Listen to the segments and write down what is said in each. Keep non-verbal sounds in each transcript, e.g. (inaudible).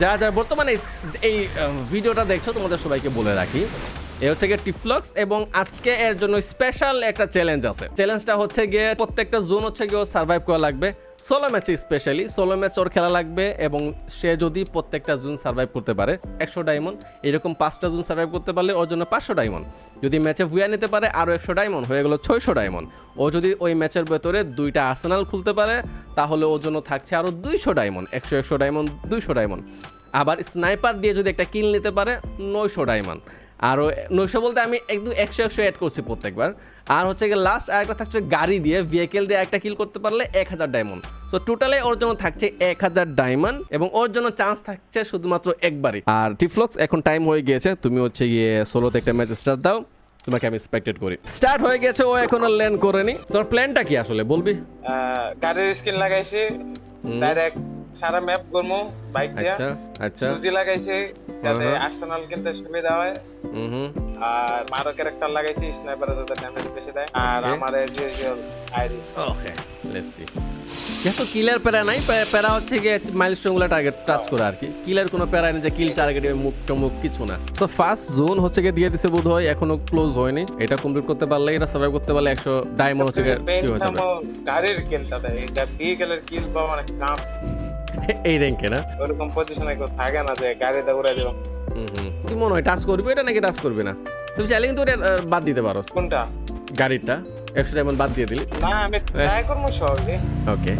যা যারা বর্তমানে এই ভিডিওটা দেখছ তোমাদের সবাইকে বলে রাখি এ হচ্ছে গিয়ে টিফ্লক্স এবং আজকে এর জন্য স্পেশাল একটা চ্যালেঞ্জ আছে। চ্যালেঞ্জটা হচ্ছে গিয়ে প্রত্যেকটা জোন হচ্ছে গিয়ে সার্ভাইভ করা লাগবে। সোলো ম্যাচে স্পেশালি সোলো ম্যাচ ওর খেলা লাগবে এবং সে যদি প্রত্যেকটা জোন সার্ভাইভ করতে পারে, একশো ডায়মন্ড এরকম পাঁচটা জোন সার্ভাইভ করতে পারলে ওর জন্য পাঁচশো ডায়মন্ড যদি ম্যাচে ভুয়া নিতে পারে আরও একশো ডায়মন্ড হয়ে গেলো ছয়শো ডায়মন্ড ও যদি ওই ম্যাচের ভেতরে দুইটা আর্সেনাল খুলতে পারে, তাহলে ওর জন্য থাকছে আরও দুইশো ডায়মন্ড একশো একশো ডায়মন্ড দুইশো ডায়মন্ড আবার স্নাইপার দিয়ে যদি একটা কিল নিতে পারে, নয়শো ডায়মন্ড আরও নয়শো বলতে আমি একদম একশো একশো অ্যাড করছি প্রত্যেকবার। আর হচ্ছে গিয়ে লাস্ট আরেকটা থাকছে গাড়ি দিয়ে ভেহিকেল দিয়ে একটা কিল করতে পারলে এক হাজার ডায়মন্ড সো টোটালে ওর জন্য থাকছে এক হাজার ডায়মন্ড এবং ওর জন্য চান্স থাকছে শুধুমাত্র একবারই। আর টিফ্লক্স এখন টাইম হয়ে গিয়েছে তুমি হচ্ছে গিয়ে সোলোতে একটা ম্যাচ স্টার্ট দাও তোমাকে আমি এক্সপেক্টেড করি। স্টার্ট হয়ে গেছে ও এখনও ল্যান্ড করেনি। তোর প্ল্যানটা কি আসলে বলবি? গাড়ির স্ক্রিন লাগাইছি ডাইরেক্ট সারা ম্যাপ করব বাইক দিয়া। আচ্ছা আচ্ছা। সুজি লাগাইছি যাতে আর্সেনাল কিনতে সুবিধা হয়। হুম আর মারো ক্যারেক্টার লাগাইছি স্নাইপারে যাতে ড্যামেজ বেশি দেয়। আর আমার ইউজুয়াল আইরিস ওকে লেটস সি যেহেতু কিলের প্যারা নাই প্যারা হচ্ছে গিয়ে মাইলস্টোনগুলো টার্গেট টাচ করে আর কি। কিলার কোনো প্যারা নেই যে কিল টার্গেট মুখ টমুক কিছু না। সো ফার্স্ট জোন হচ্ছে গিয়ে দিয়ে দিছে বোধ হয় এখনও ক্লোজ হয়নি। এটা কমপ্লিট করতে পারলে এটা সার্ভাইভ করতে পারলে একশো ডায়মন্ড হচ্ছে কি হয়ে যাবে? গাড়ির কিলটা দেয়। এটা ভেহিকেলের কিল পাওয়া মানে কাম। এই র্যাঙ্কে না? ওরকম পজিশনে কেউ থাকে না যে গাড়ি দৌড়াই দিব। হুম হুম। কি মনে হয় টাচ করবি এটা নাকি টাচ করবি না? তুমি চাইলে কিন্তু এটা বাদ দিতে পারো কোনটা? গাড়িটা একশো ডায়মন্ড বাদ দিয়ে দিলি। না আমি ট্রাই করব সহজে। ওকে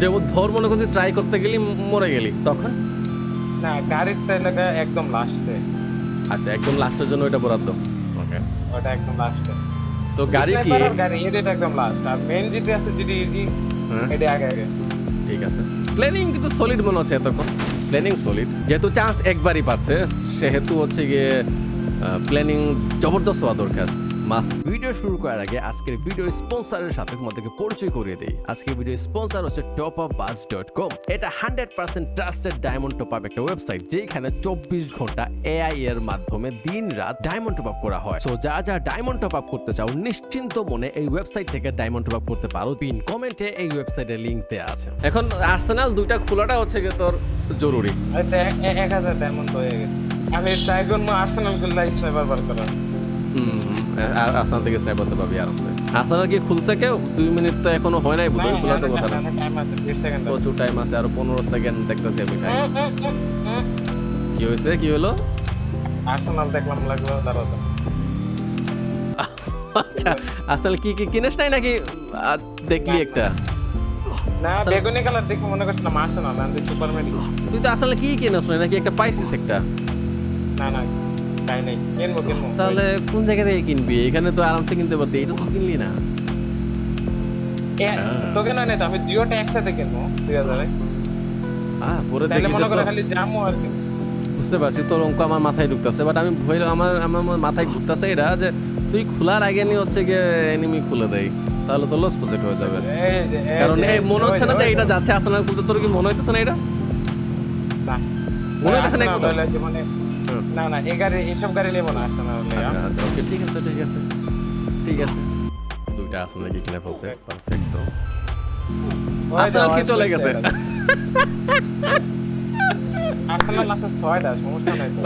যেমন ধর মনে করছি ট্রাই করতে গেলি মরে গেলি। তখন? না গাড়ির এলাকা একদম লাস্টে আচ্ছা একদম লাস্টের জন্য এটা বরাদ্দ। ওকে ওটা একদম লাস্টে তো গাড়ি কি? গাড়ি এটা একদম লাস্ট আর মেন যেটা আছে যেটি ইজি এটা আগে আগে। ঠিক আছে। প্ল্যানিং কিন্তু সলিড মনে হচ্ছে এতক্ষণ। প্ল্যানিং সলিড যেহেতু চান্স একবারই পাচ্ছে, সেহেতু হচ্ছে গিয়ে প্ল্যানিং জবরদস্ত হওয়া দরকার। মাস। ভিডিও শুরু করার আগে আজকের ভিডিও স্পন্সরের সাথে তোমাদেরকে পরিচয় করিয়ে দেই। আজকের ভিডিও স্পন্সর হচ্ছে top up bus dot com এটা hundred percent trusted diamond top up একটা ওয়েবসাইট যেখানে চব্বিশ ঘণ্টা এআই এর মাধ্যমে দিন রাত ডায়মন্ড টপ আপ করা হয়। সো যা যা ডায়মন্ড টপ আপ করতে চাও, নিশ্চিন্ত মনে এই ওয়েবসাইট থেকে ডায়মন্ড টপ আপ করতে পারো। পিন কমেন্টে এই ওয়েবসাইটের লিংক দেওয়া আছে। এখন আর্সেনাল দুইটা খোলাটা হচ্ছে গিয়ে তোর জরুরি। হয়তো এক- হাজার ডায়মন্ড হয়ে গেছে। আমি ট্রাই আর্সেনালগুলো স্নাইপার বার করার আর্সেনাল থেকে স্নাইপ করতে পারবি আরামসে। আর্সেনাল কি খুলছে কেউ? দুই মিনিট তো এখনও হয় নাই বোধ হয় তো কথা না প্রচুর টাইম আছে আরও পনেরো সেকেন্ড দেখতেছি আমি টাইম কি হয়েছে? কি হলো? আর্সেনাল দেখলাম লাগল দাঁড়াও আচ্ছা আসলে কি কি কিনিস নাই নাকি? দেখলি একটা। না বেগুনি কালার দেখে মনে করছিলাম আর্সেনাল আমি সুপার মেডি তুই তো আসলে কি কিনিস নাই? নাকি একটা পাইছিস একটা? না না। তাহলে কোন জায়গা থেকে কিনবি? এখানে তো আরামসে কিনতে পারতি এটা তো কিনলি না। তোকে না নেই তো আমি একসাথে কিনবো দুই হাজারে। আহ পরে দেখি মনে করে তো- খালি জামু আর কি। বুঝতে পারছি তোর অঙ্ক আমার মাথায় ঢুকতেছে বাট আমি ভয় আমার আমার মাথায় ঘুরতেছে এটা যে তুই খোলার আগে নিয়ে হচ্ছে গিয়ে এনিমি খুলে দেয় তাহলে তো লস প্রজেক্ট হয়ে যাবে। কারণ এই মনে হচ্ছে না যে এটা যাচ্ছে খুলতে তোর কি মনে হইতেছে না এটা? মনে হইতেছে না মানে। না না এই গাড়ি এইসব গাড়ি নেব না হলে আচ্ছা আচ্ছা ওকে ঠিক আছে ঠিক আছে। ঠিক আছে। দুইটা কিনে ফেলছে? পারফেক্ট তো। আর্সেনাল দাও, কি চলে গেছে।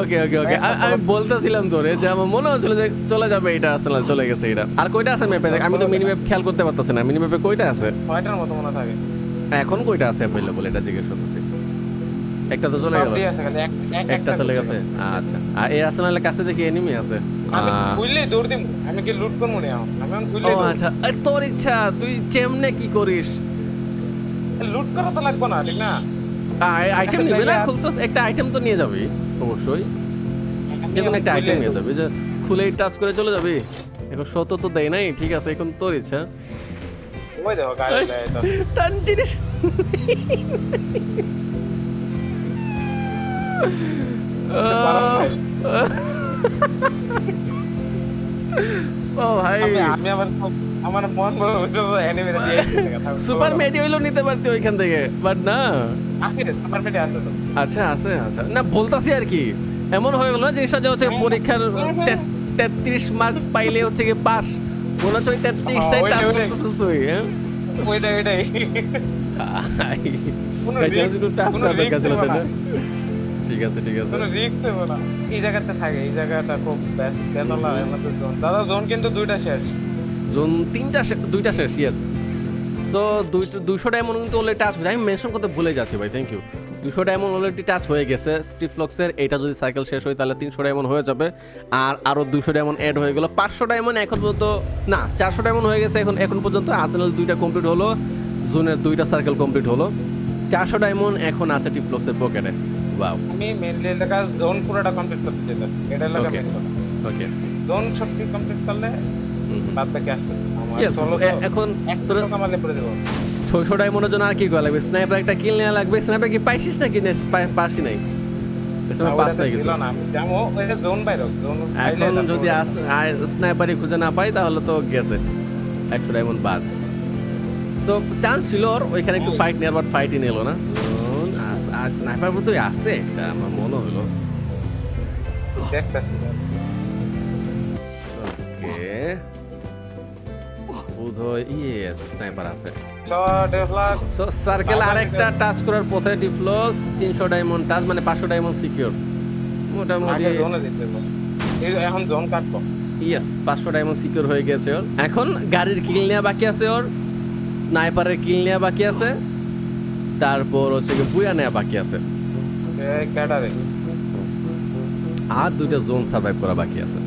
ওকে ওকে ওকে। আমি বলতেছিলাম তোরে যে আমার মনে হচ্ছিল যে চলে যাবে এটা আর্সেনাল চলে গেছে এটা আর কয়টা আছে ম্যাপে? আমি তো মিনি ম্যাপ খেয়াল করতে পারতেছি না। মিনি ম্যাপে কয়টা আছে? ছয়টার মতো মনে থাকে। এখন কয়টা আছে অ্যাভেলেবল এটা জিজ্ঞেস করতেছি একটা তো চলে গেল। খালি একটা চলে গেছে? আচ্ছা। আর এই আর্সেনালের কাছে দেখি এনিমি আছে। আমি খুললেই দৌড় দিম। আমি কি লুট করব না আমি ও দৌড় আচ্ছা। তোর ইচ্ছা তুই চেমনে কি করিস? লুট করা তো লাগবে না ঠিক না? আইটেম নিবি না? খুলছস? একটা আইটেম তো নিয়ে যাবি অবশ্যই। যে কোনো এখন একটা আইটেম নিয়ে যাবি যে খুলেই টাচ করে চলে যাবি। এখন শত তো দেয় নাই ঠিক আছে এখন তোর ইচ্ছা। ওই দেখো গাড়ি টান জিনিস। ও ভাই আমি- আমি আবার আমার মন বলে উঠে সুপার মেডি হইল নিতে পারতি ওইখান থেকে বাট না সুপার মেডি আছে তো আচ্ছা আছে আচ্ছা না বলতাছি আর কি. এমন হয়ে গেল না জিনিসটা যে হচ্ছে পরীক্ষার তেত্রিশ মার্ক পাইলে হচ্ছে কি পাস মনে হচ্ছে ওই তেত্রিশটাই টাচ করতেছিস তুই হ্যাঁ ওইটাই ওইটাই। কোনো tough কোনো করা ঠিক আছে ঠিক আছে। রিস্ক দেবো না। এই জায়গাতে থাকে এই জায়গাটা খুব বেতলা মধ্যে জোন দাদা জোন কিন্তু দুইটা শেষ। জোন তিনটা শে- দুইটা শেষ ইয়েস সো দুইটা দুশো ডায়মন্ড কিন্তু অলরেডি টাচ হয়ে আমি মেনশন করতে ভুলে যাচ্ছি ভাই থ্যাংক ইউ দুশো ডায়মন্ড অলরেডি টাচ হয়ে গেছে টিফ্লক্সের এটা যদি সাইকেল শেষ হয় তাহলে তিনশো ডায়মন্ড হয়ে যাবে। আর আরও দুশো ডায়মন্ড অ্যাড হয়ে গেল। পাঁচশো ডায়মন্ড এখন পর্যন্ত না চারশো ডায়মন্ড হয়ে গেছে এখন এখন পর্যন্ত। আর্সেনাল দুইটা কমপ্লিট হলো। জোনের দুইটা সার্কেল কমপ্লিট হলো। চারশো ডায়মন্ড এখন আছে টিফ্লক্সের পকেটে আমি মেনলি এলাকা জোন পুরোটা কমপ্লিট করতে চাইতাম এটা এলাকা ওকে জোন সত্যি কমপ্লিট করলে বাদ বাকি তো এখন এক তোরা- টাকা পড়ে দেবো ছয়শো ডায়মন্ডের জন্য আর কি করা লাগবে? স্নাইপার একটা কিল নেওয়া লাগবে। স্নাইপার কি পাইছিস নাকি? পাসি নাই এখন যদি স্নাইপারই খুঁজে না পাই তাহলে তো গেছে। একশো ডায়মন্ড বাদ। সো চান্স ছিল ওর ওইখানে একটু ফাইট নেওয়ার বাট ফাইটই নিল না। স্নাইপার বোধহয় আছে একটা আমার মনে হলো। ওকে। বোধহয় ইয়েস স্নাইপার আছে। সো সার্কেল আরেকটা টাচ করার পথে ডিফ্লক্স তিনশো ডায়মন্ড টাচ মানে পাঁচশো ডায়মন্ড সিকিউর মোটামুটি এখন জোন কাটবো। ইয়েস পাঁচশো ডায়মন্ড সিকিউর হয়ে গেছে ওর। এখন গাড়ির কিল নেওয়া বাকি আছে ওর। স্নাইপারের কিল নেওয়া বাকি আছে। তারপর হচ্ছে কি বুয়া নেওয়া বাকি আছে। আর দুইটা জোন সার্ভাইভ করা বাকি আছে।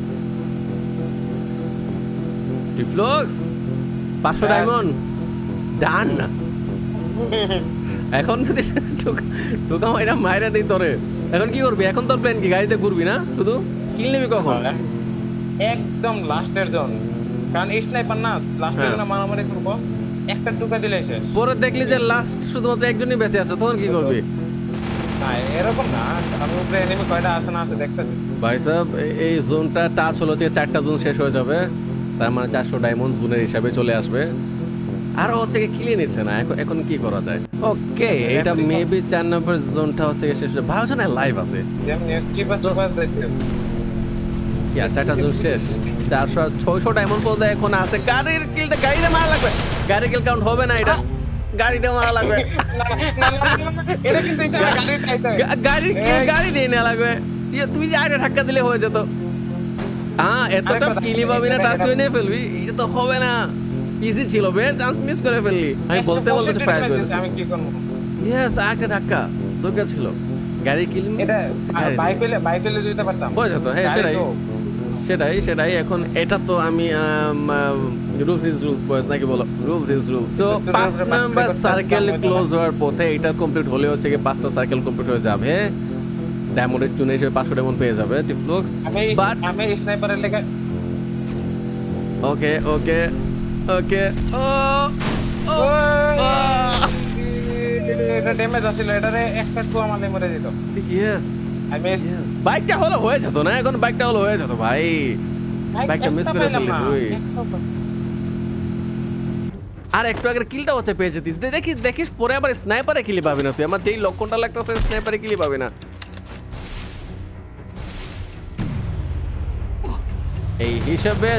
ডিফ্লক্স পাঁচশো হ্যাঁ। ডায়মন্ড ডান না এখন যদি ঠুকা মাইরা মাইরা দিই তোরে। এখন কি করবি? এখন তোর প্ল্যান কি? গাড়িতে ঘুরবি না? শুধু কিল নিবি কখন? একদম লাস্টের জোন কারণ স্নাইপার না লাস্টের হ্যাঁ। জন্য মারামারি করব। একটা টুকা দিলে শেষ। পরে দেখলি যে লাস্ট শুধুমাত্র একজনই বেঁচে আছে তখন কি করবি? না এরকম না আমি উপরে এনিমি কয়টা আছে না আছে দেখতেছি। ভাই সাহেব এই জোনটা টাচ হলো যে চারটা জোন শেষ হয়ে যাবে তার মানে চারশো ডায়মন্ড জোনের হিসাবে চলে আসবে। আর হচ্ছে কি ক্লিয়ে নিচ্ছে না এখন এখন কি করা যায়? ওকে এটা মেবি চার নম্বর জোনটা হচ্ছে শেষ ভালো লাইভ আছে। চারটা জোন শেষ? চারশো ছয়শো ডায়মন্ড পর্যন্ত এখন আছে। গাড়ির কিলটা গাড়িতে মারা লাগবে। গাড়ির কিল কাউন্ট হবে না এটা। গাড়িতে মারা লাগবে। গাড়ির হয়। কিল গাড়ি দিয়ে নেওয়া লাগবে। ইয়ে, তুমি যে আগে ধাক্কা দিলে হয়ে যেত। হ্যাঁ এতটা কিলি পাবি না টাচ হয়ে নিয়ে ফেলবি। এটা তো হবে না। ইজি ছিল বে চান্স মিস করে ফেললি। আমি বলতে বলতে ফায়ার করে আমি কি করব? ইয়েস একটা ধাক্কা। দরকার ছিল। গাড়ি কিল এটা বাইক পেলে বাইক পেলে দিতে পারতাম। হয়ে যেত হ্যাঁ সেটাই। তো। সেটাই সেটাই। এখন এটা তো আমি রুলস ইজ রুলস বয়েস নাকি বলো? রুলস ইজ রুলস সো পাঁচ নাম্বার সার্কেল ক্লোজ হওয়ার পথে এটা কমপ্লিট হলে হচ্ছে কি পাঁচটা সার্কেল কমপ্লিট হয়ে যাবে। ডায়মন্ডের চুনে হিসেবে পাঁচশো ডায়মন্ড পেয়ে যাবে আমি বাট আমি স্নাইপারের লেগে ওকে ওকে ওকে ও ও এটা ড্যামেজ আছিল এটারে একটা টু আমাদের মরে যেত ইয়েস বাইকটা হলো হয়ে যেত না? এখন বাইকটা হলো হয়ে যেত ভাই। বাইকটা মিস করে ফেললি তুই। আর একটু আগের কিলটা হচ্ছে পেয়ে যেতিস দেখি দেখিস পরে আবার স্নাইপারে কিলি পাবি না তুই। আমার যেই লক্ষণটা লাগতেছে স্নাইপারে কিলি পাবি না। এই হিসাবে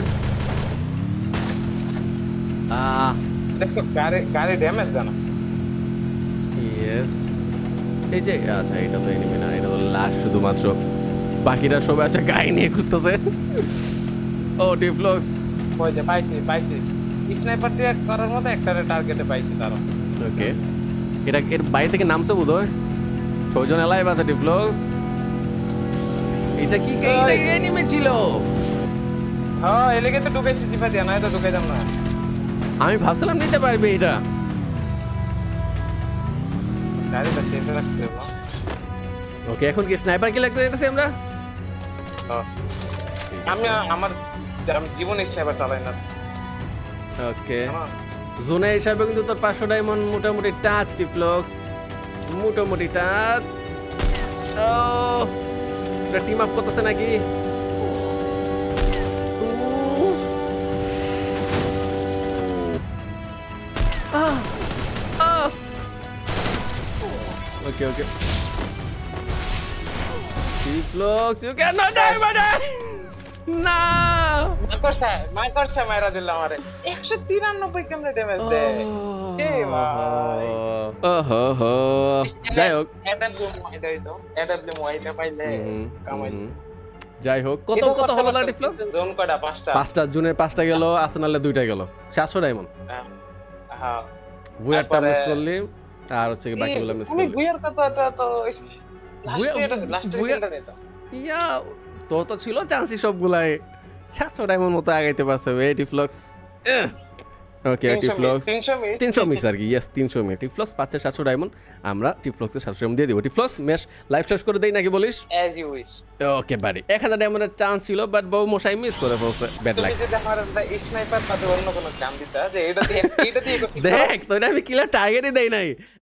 আহ। দেখো গাড়ি গাড়ি ড্যামেজ জানা? এই যে আচ্ছা এটা তো এনিমি না এটা তো লাশ শুধুমাত্র। বাকিরা সবাই আছে গায়ে নিয়ে ঘুরতেছে। ও ডিফ্লক্স যে পাইছি পাইছি। স্নাইপার দিয়ে করার মতো একটা টার্গেটে পাইছি তারা ওকে এটা এর বাড়ি থেকে নামছে বোধ হয় ছয়জন এলাইভ আছে ডিফ্লক্স এটা কি এটা এনিমি ছিল। হ্যাঁ এলাকে তো ঢুকাইছি চিপা দিয়া নয় তো ঢুকাইতাম না। আমি ভাবছিলাম নিতে পারবে এটা। গাড়িটা রাখতে হবে। ওকে এখন কি স্নাইপার কি লাগতে যেতেছি আমরা? হ্যাঁ। আমি আমার আমি জীবনে স্নাইপার চালাই না। ওকে। জোনের হিসাবে কিন্তু তোর পাঁচশো ডায়মন্ড মোটামুটি টাচ ডিফ্লক্স মোটামুটি টাচ ও টিম আপ করতেছে নাকি? ওকে ওকে ডিফ্লক্স ইউ ক্যান নট ডাই না মাকড়সা মাকড়সা মাইরা দিল আমারে একশো তিরানব্বই কেমনে ড্যামেজ দেয় এ ভাই। ওহো হো যাই হোক AW মোয়াইটা হইতো AW মোয়াইটা পাইলে কামাই যাই হোক কত কত হলো না ডিফ্লক্স জোন কয়টা পাঁচটা পাঁচটা জুনের পাঁচটা গেল আর্সেনালে দুইটা গেল সাতশো ডায়মন্ড হ্যাঁ বুয়ারটা মিস করলি আর হচ্ছে কি বাকিগুলো মিস করলি গুইয়ের কথাটা তো ইয়া তোর তো ছিল চান্সই সবগুলাই। সাতশো ডায়মন্ড মতো আগাইতে পারছে এই ডিফ্লক্স ওকে টিফ্লক্স তিনশো মিনিট। তিনশো মিস আর কি ইয়েস তিনশো মিস টিফ্লক্স পাচ্ছে সাতশো ডায়মন্ড আমরা টিফ্লক্সের সাতশো ডায়মন্ড দিয়ে দিব। টিফ্লক্স মেশ লাইভ শেষ করে দেই নাকি বলিস? অ্যাজ ইউ উইশ ওকে বাড়ি এক হাজার ডায়মন্ডের চান্স ছিল বাট বউ মশাই মিস করে ফেলছে। ব্যাড লাগ স্নাইপার তাতে অন্য কোনো দিতা যে এটা দিয়ে (laughs) এটা দিয়ে দেখ তোর আমি কিলা টার্গেটই দেই নাই।